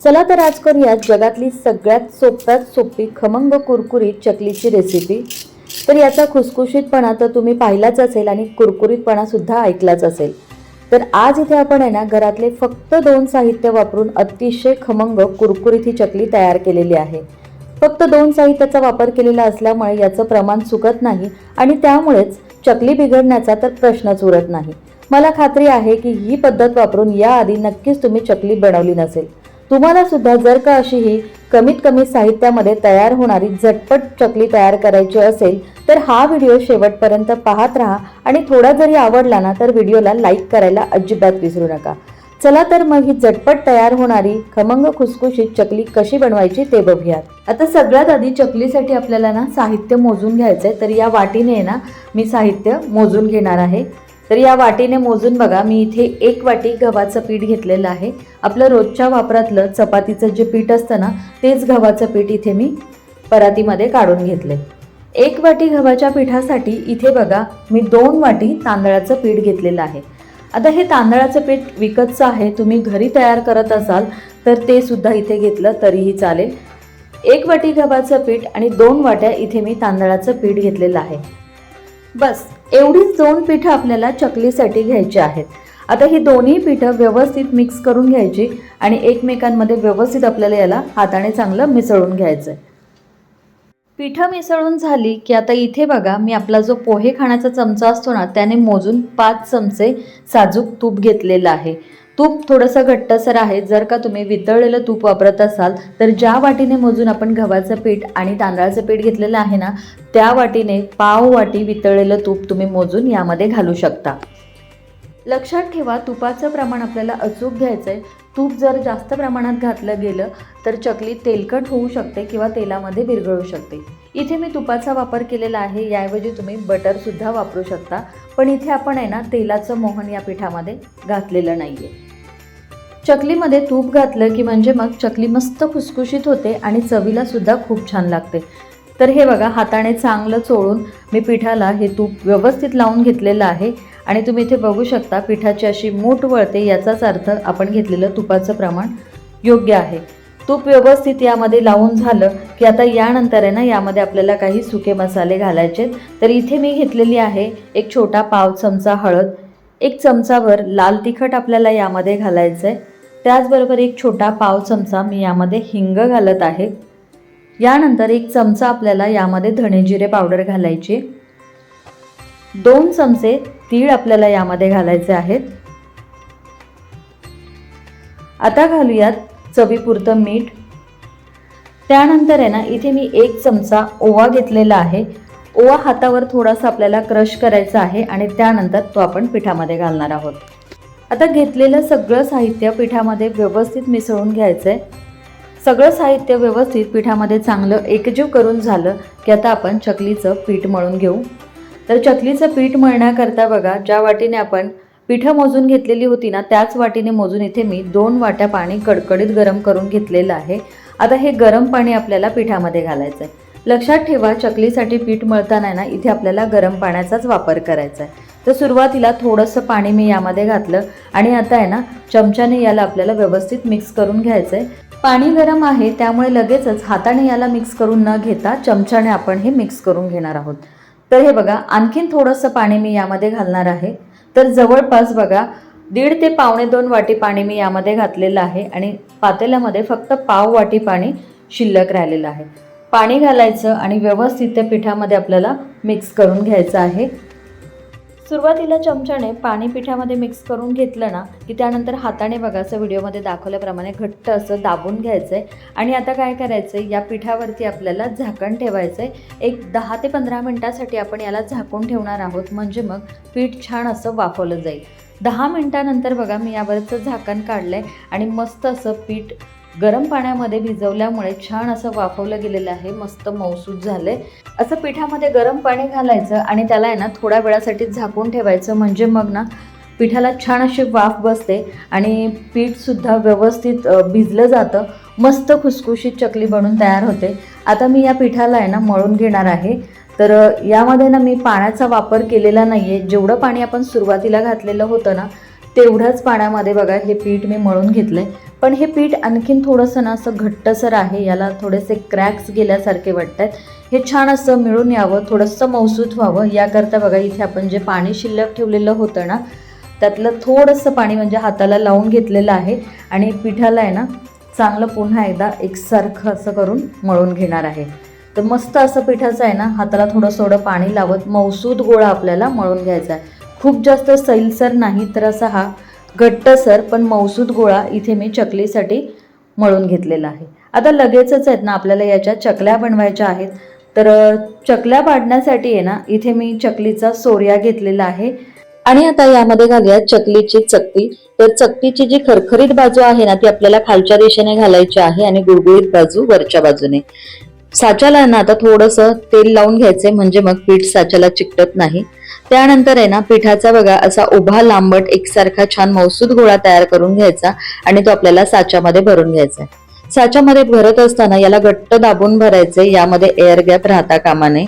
चला तर आज करूयात जगातली सगळ्यात सोप्यात सोपी खमंग कुरकुरीत चकलीची रेसिपी तर याचा खुसखुशीतपणा तर तुम्ही पाहिलाच असेल आणि कुरकुरीतपणासुद्धा ऐकलाच असेल. तर आज इथे आपण आहे ना घरातले फक्त दोन साहित्य वापरून अतिशय खमंग कुरकुरीत ही चकली तयार केलेली आहे. फक्त दोन साहित्याचा वापर केलेला असल्यामुळे याचं प्रमाण चुकत नाही आणि त्यामुळेच चकली बिघडण्याचा तर प्रश्नच उरत नाही. मला खात्री आहे की ही पद्धत वापरून याआधी नक्कीच तुम्ही चकली बनवली नसेल. तुम्हाला सुद्धा जर का अशी ही कमीत कमी साहित्यामध्ये तयार होणारी झटपट चकली तयार करायची असेल तर हा व्हिडिओ शेवटपर्यंत पाहत राहा. आणि थोडा जरी आवडला ना तर व्हिडिओला लाईक करायला अजिबात विसरू नका. चला तर मग ही झटपट तयार होणारी खमंग खुसखुशीत चकली कशी बनवायची ते बघूयात. आता सगळ्यात आधी चकलीसाठी आपल्याला ना साहित्य मोजून घ्यायचं आहे तर या वाटीने ना मी साहित्य मोजून घेणार आहे. तर या वाटीने मोजून बघा मी इथे एक वाटी गव्हाचं पीठ घेतलेलं आहे. आपलं रोजच्या वापरातलं चपातीचं जे पीठ असतं ना तेच गव्हाचं पीठ इथे मी परातीमध्ये काढून घेतले एक वाटी गव्हाच्या पिठासाठी इथे बघा मी दोन वाटी तांदळाचं पीठ घेतलेलं आहे. आता हे तांदळाचं पीठ विकतचं आहे तुम्ही घरी तयार करत असाल तर ते सुद्धा इथे घेतलं तरीही चालेल. एक वाटी गव्हाचं पीठ आणि दोन वाट्या इथे मी तांदळाचं पीठ घेतलेलं आहे. बस एवढीच दोन पिठं आपल्याला चकलीसाठी घ्यायची आहेत. आता ही दोन्ही पिठं व्यवस्थित मिक्स करून घ्यायची आणि एकमेकांमध्ये व्यवस्थित आपल्याला याला हाताने चांगलं मिसळून घ्यायचं आहे पिठं मिसळून झाली की आता इथे बघा मी आपला जो पोहे खाण्याचा चमचा असतो ना त्याने मोजून पाच चमचे साजूक तूप घेतलेलं आहे. तूप थोडंसं घट्टसर आहे जर का तुम्ही वितळलेलं तूप वापरत असाल तर ज्या वाटीने मोजून आपण गव्हाचं पीठ आणि तांदळाचं पीठ घेतलेलं आहे ना त्या वाटीने पाव वाटी वितळलेलं तूप तुम्ही मोजून यामध्ये घालू शकता. लक्षात ठेवा तुपाचं प्रमाण आपल्याला अचूक घ्यायचं आहे तूप जर जास्त प्रमाणात घातलं गेलं तर चकली तेलकट होऊ शकते किंवा तेलामध्ये विरघळू शकते. इथे मी तुपाचा वापर केलेला आहे याऐवजी तुम्ही बटरसुद्धा वापरू शकता. पण इथे आपण आहे ना तेलाचं मोहन या पिठामध्ये घातलेलं नाही आहे चकलीमध्ये तूप घातलं की म्हणजे मग चकली मस्त खुसखुशीत होते आणि चवीला सुद्धा खूप छान लागते. तर हे बघा हाताने चांगलं चोळून मी पिठाला हे तूप व्यवस्थित लावून घेतलेलं आहे. आणि तुम्ही इथे बघू शकता पिठाची अशी मूठ वळते याचाच अर्थ आपण घेतलेलं तुपाचं प्रमाण योग्य आहे. तूप व्यवस्थित यामध्ये लावून झालं की आता यानंतर आहे ना यामध्ये आपल्याला काही सुके मसाले घालायचे तर इथे मी घेतलेली आहे एक छोटा पाव चमचा हळद एक चमचाभर लाल तिखट आपल्याला यामध्ये घालायचं आहे त्याचबरोबर एक छोटा पाव चमचा मी यामध्ये हिंग घालत आहे. यानंतर एक चमचा आपल्याला यामध्ये धणे जिरे पावडर घालायची. दोन चमचे तीळ आपल्याला यामध्ये घालायचे आहेत. आता घालूयात चवीपुरतं मीठ. त्यानंतर आहे ना इथे मी एक चमचा ओवा घेतलेला आहे. ओवा हातावर थोडासा आपल्याला क्रश करायचा आहे आणि त्यानंतर तो आपण पिठामध्ये घालणार आहोत. आता घेतलेलं सगळं साहित्य पिठामध्ये व्यवस्थित मिसळून घ्यायचं आहे सगळं साहित्य व्यवस्थित पिठामध्ये चांगलं एकजीव करून झालं की आता आपण चकलीचं पीठ मळून घेऊ. तर चकलीचं पीठ मळण्याकरता बघा ज्या वाटीने आपण पिठं मोजून घेतलेली होती ना त्याच वाटीने मोजून इथे मी दोन वाट्या पाणी कडकडीत गरम करून घेतलेलं आहे. आता हे गरम पाणी आपल्याला पिठामध्ये घालायचं आहे लक्षात ठेवा चकलीसाठी पीठ मळताना ना इथे आपल्याला गरम पाण्याचाच वापर करायचा आहे तर सुरुवातीला थोडंसं पाणी मी यामध्ये घातलं आणि आता आहे ना चमच्याने याला आपल्याला व्यवस्थित मिक्स करून घ्यायचं आहे पाणी गरम आहे त्यामुळे लगेचच हाताने याला मिक्स करून न घेता चमच्याने आपण हे मिक्स करून घेणार आहोत. तर हे बघा आणखीन थोडंसं पाणी मी यामध्ये घालणार आहे. तर जवळपास बघा दीड ते पावणे दोन वाटी पाणी मी यामध्ये घातलेलं आहे आणि पातेल्यामध्ये फक्त पाव वाटी पाणी शिल्लक राहिलेलं आहे. पाणी घालायचं आणि व्यवस्थित त्या पिठामध्ये आपल्याला मिक्स करून घ्यायचं आहे. सुरुवातीला चमच्याने पाणी पिठामध्ये मिक्स करून घेतलं ना की त्यानंतर हाताने बघा असं व्हिडिओमध्ये दाखवल्याप्रमाणे घट्ट असं दाबून घ्यायचं आहे आणि आता काय करायचं आहे या पिठावरती आपल्याला झाकण ठेवायचं आहे एक दहा ते पंधरा मिनटासाठी आपण याला झाकून ठेवणार आहोत म्हणजे मग पीठ छान असं वाफवलं जाईल. दहा मिनटानंतर बघा मी यावरचं झाकण काढलं आहे आणि मस्त असं पीठ गरम पाण्यामध्ये भिजवल्यामुळे छान असं वाफवलं गेलेलं आहे मस्त मौसूद झालं आहे असं पिठामध्ये गरम पाणी घालायचं आणि त्याला आहे ना थोड्या वेळासाठी झाकून ठेवायचं म्हणजे मग ना पिठाला छान अशी वाफ बसते आणि पीठसुद्धा व्यवस्थित भिजलं जातं. मस्त खुसखुशीत चकली बनून तयार होते. आता मी या पिठाला आहे ना मळून घेणार आहे. तर यामध्ये ना मी पाण्याचा वापर केलेला नाही आहे जेवढं पाणी आपण सुरुवातीला घातलेलं होतं ना तेवढ्याच पाण्यामध्ये बघा हे पीठ मी मळून घेतलंय. पण हे पीठ आणखीन थोडंसं ना असं घट्टसर आहे याला थोडेसे क्रॅक्स गेल्यासारखे वाटत आहेत हे छान असं मिळून यावं थोडंसं मौसूत व्हावं. याकरता बघा इथे आपण जे पाणी शिल्लक ठेवलेलं होतं ना त्यातलं थोडंसं पाणी म्हणजे हाताला लावून घेतलेलं आहे. आणि पिठाला आहे ना चांगलं पुन्हा एकदा एकसारखं असं करून मळून घेणार आहे. तर मस्त असं पिठाचं आहे ना हाताला थोडं थोडं पाणी लावत मौसूद गोळा आपल्याला मळून घ्यायचा आहे. खूप जास्त सैलसर नाही तर असा हा घट्टसर पण मौसूद गोळा इथे मी चकलीसाठी मळून घेतलेला आहे. आता लगेचच आहेत ना आपल्याला याच्या चकल्या बनवायच्या आहेत. तर चकल्या पाडण्यासाठी आहे ना इथे मी चकलीचा सोर्या घेतलेला आहे. आणि आता यामध्ये घालूया चकलीची चकती तर चकतीची जी खरखरीत बाजू आहे ना ती आपल्याला खालच्या दिशेने घालायची आहे आणि गुळगुळीत बाजू वरच्या बाजूने. साच्याला ना आता थोडंसं तेल लावून घ्यायचे म्हणजे मग पीठ साच्याला चिकटत नाही. त्यानंतर आहे ना पिठाचा बघा असा उभा लांबट एकसारखा छान मौसूद गोळा तयार करून घ्यायचा आणि तो आपल्याला साच्यामध्ये भरून घ्यायचा साच्यामध्ये भरत असताना याला घट्ट दाबून भरायचे यामध्ये एअर गॅप राहता कामा नये.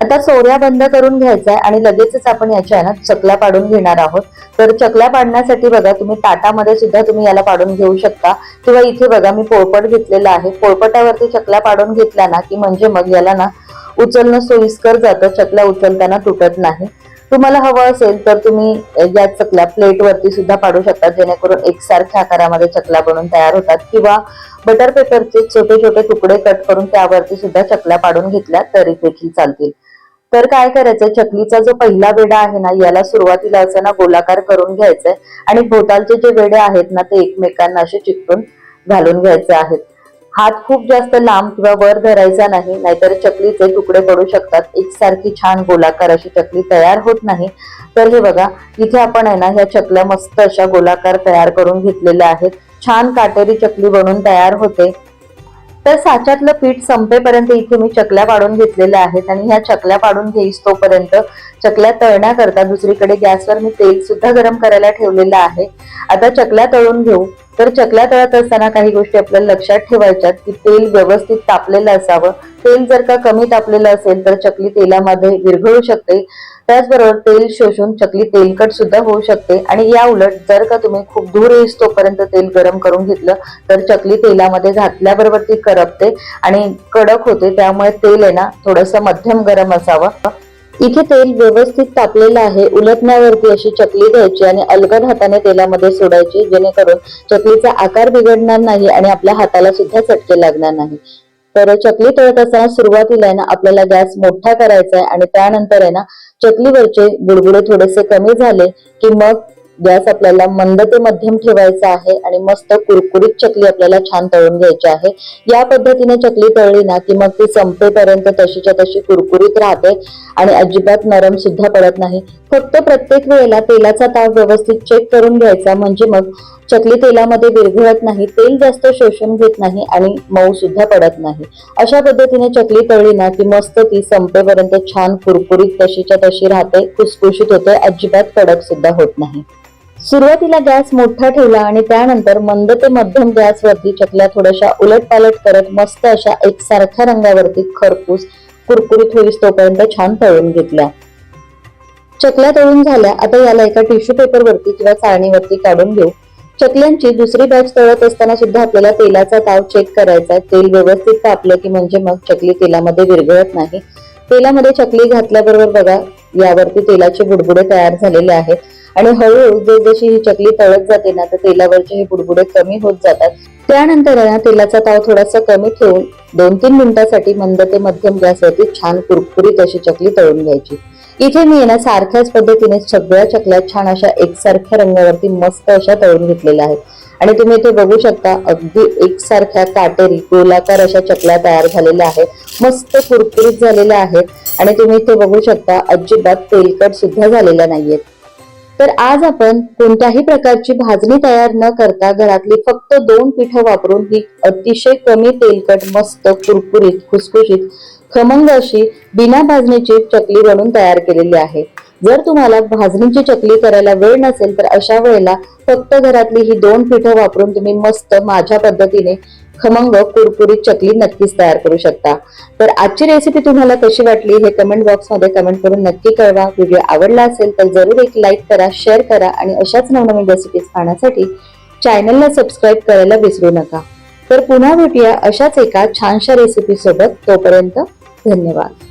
आता सोऱ्या बंद करून घ्यायचा आहे आणि लगेचच आपण याच्या ना चकल्या पाडून घेणार आहोत. तर चकल्या पाडण्यासाठी बघा तुम्ही ताटामध्ये सुद्धा तुम्ही याला पाडून घेऊ शकता. किंवा इथे बघा मी पोळपट घेतलेला आहे. पोळपटावरती चकल्या पाडून घेतल्या ना की म्हणजे मग याला ना उचलणं सोयीस्कर जातं. चकल्या उचलताना तुटत नाही. तुम्हाला हवं असेल तर तुम्ही या चकल्या प्लेटवरती सुद्धा पाडू शकता. जेणेकरून एकसारख्या आकारामध्ये चकल्या बनून तयार होतात. किंवा बटर पेपरचे छोटे छोटे तुकडे कट करून त्यावरती सुद्धा चकल्या पाडून घेतल्या तरी देखील चालतील. तर काय करायचंय? चकलीचा जो पहिला वेडा आहे ना याला सुरुवातीला असं ना गोलाकार करून घ्यायचंय. आणि भोवतालचे जे वेडे आहेत ना ते एकमेकांना असे चिकटून घालून घ्यायचे आहेत. हात खूप जास्त लांब किंवा वर धरायचा नाही नाहीतर चकलीचे तुकडे पडू शकतात. एकसारखी छान गोलाकार अशी चकली तयार होत नाही. तर हे बघा इथे आपण आहे ना ह्या चकल्या मस्त अशा गोलाकार तयार करून घेतलेल्या आहेत. छान काटेरी चकली बनून तयार होते. तर साच्यातलं पीठ संपेपर्यंत इथे मी चकल्या पाडून घेतलेल्या आहेत आणि ह्या चकल्या पाडून घेईस तोपर्यंत चकल्या तळण्याकरता दुसरीकडे गॅसवर मी तेल सुद्धा गरम करायला ठेवलेलं आहे. आता चकल्या तळून घेऊ. तर चकल्या तळत असताना काही गोष्टी आपल्याला लक्षात ठेवायच्यात की तेल व्यवस्थित तापलेलं असावं. तेल जर का कमी तापलेलं असेल तर चकली तेलामध्ये विरघळू शकते. त्याचबरोबर तेल शोषून चकली तेलकट सुद्धा होऊ शकते. आणि या उलट जर का तुम्ही खूप दूर येईस तेल गरम करून घेतलं तर चकली तेलामध्ये घातल्याबरोबर ती करपते आणि कडक होते. त्यामुळे तेल आहे ना थोडंसं मध्यम गरम असावं. इथे तेल व्यवस्थित तापलेलं आहे. उलटण्यावरती अशी चकली घ्यायची आणि अलगद हाताने तेलामध्ये सोडायची जेणेकरून चकलीचा आकार बिघडणार नाही आणि आपल्या हाताला सुद्धा चटके लागणार नाही. तर चकली तळत असताना सुरुवातीला आहे ना आपल्याला गॅस मोठा करायचा आहे आणि त्यानंतर आहे ना चकलीवरचे बुडबुडे थोडेसे कमी झाले की मग गॅस आपल्याला मंद ते मध्यम ठेवायचा आहे आणि मस्त कुरकुरीत चकली आपल्याला छान तळून घ्यायची आहे. या पद्धतीने चकली तळली ना की मग ती संपेपर्यंत तशीच्या तशी कुरकुरीत राहते आणि अजिबात नरम सुद्धा पडत नाही. फक्त प्रत्येक वेळेला तेलाचा ताप व्यवस्थित चेक करून घ्यायचा म्हणजे मग चकली तेलामध्ये विरघळत नाही तेल जास्त शोषून घेत नाही आणि मऊ सुद्धा पडत नाही. अशा पद्धतीने चकली तळली ना की मस्त ती संपेपर्यंत छान कुरकुरीत तशीच्या तशी राहते खुसखुशीत होते अजिबात कडक सुद्धा होत नाही. सुरुवातीला गॅस मोठा ठेवला आणि त्यानंतर मंद ते मध्यम गॅसवरती चकल्या थोड्याशा उलट पालट करत मस्त अशा एकसारख्या रंगावरती खरपूस कुरकुरीत होईस तोपर्यंत छान तळून घेतल्या. चकल्या तळून झाल्या. आता याला एका टिश्यू पेपरवरती किंवा चाळणीवरती काढून घेऊ. चकल्यांची दुसरी बॅच तळत असताना सुद्धा आपल्याला तेलाचा ताव चेक करायचा तेल व्यवस्थित तापलं की म्हणजे मग चकली तेलामध्ये विरघळत नाही. तेलामध्ये चकली घातल्याबरोबर बघा यावरती तेलाचे बुडबुडे तयार झालेले आहेत. आणि हळूहळू जसजशी ही चकली तळत जाते ना तर तेलावरचे हे बुडबुडे कमी होत जातात. त्यानंतर ना तेलाचा ताव थोडासा कमी ठेवून दोन तीन मिनिटासाठी मंद ते मध्यम गॅसवरती छान कुरकुरीत अशी चकली तळून घ्यायची. इथे मी ना सारख्याच पद्धतीने सगळ्या चकल्या छान अशा एकसारख्या रंगावरती मस्त अशा तळून घेतलेल्या आहेत. आणि तुम्ही इथे बघू शकता अगदी एकसारख्या काटेरी गोलाकार अशा चकल्या तयार झालेल्या आहेत. मस्त कुरकुरीत झालेल्या आहेत. आणि तुम्ही इथे बघू शकता अजिबात तेलकट सुद्धा झालेल्या नाहीयेत. तर आज आपण कोणत्याही प्रकारची भाजणी तयार न करता घरातली फक्त दोन पिठं वापरून ही अतिशय कमी तेलकट मस्त कुरकुरीत खुसखुशीत खमंग अशी बिना भाजणीची चकली बनवून तयार केलेली आहे. जर तुम्हाला भाजणीची चकली करायला वेळ नसेल तर अशा वेळेला फक्त घरातली ही दोन पिठं वापरून तुम्ही मस्त माझ्या पद्धतीने खमंग कुरकुरीत चकली नक्कीच तयार करू शकता. तर आजची रेसिपी तुम्हाला कशी वाटली हे कमेंट बॉक्समध्ये कमेंट करून नक्की कळवा. व्हिडिओ आवडला असेल तर जरूर एक लाईक करा शेअर करा आणि अशाच नवनवीन रेसिपीज पाहण्यासाठी चॅनलला सबस्क्राईब करायला विसरू नका. तर पुन्हा भेटूया अशाच एका छानशा रेसिपी सोबत. तोपर्यंत धन्यवाद.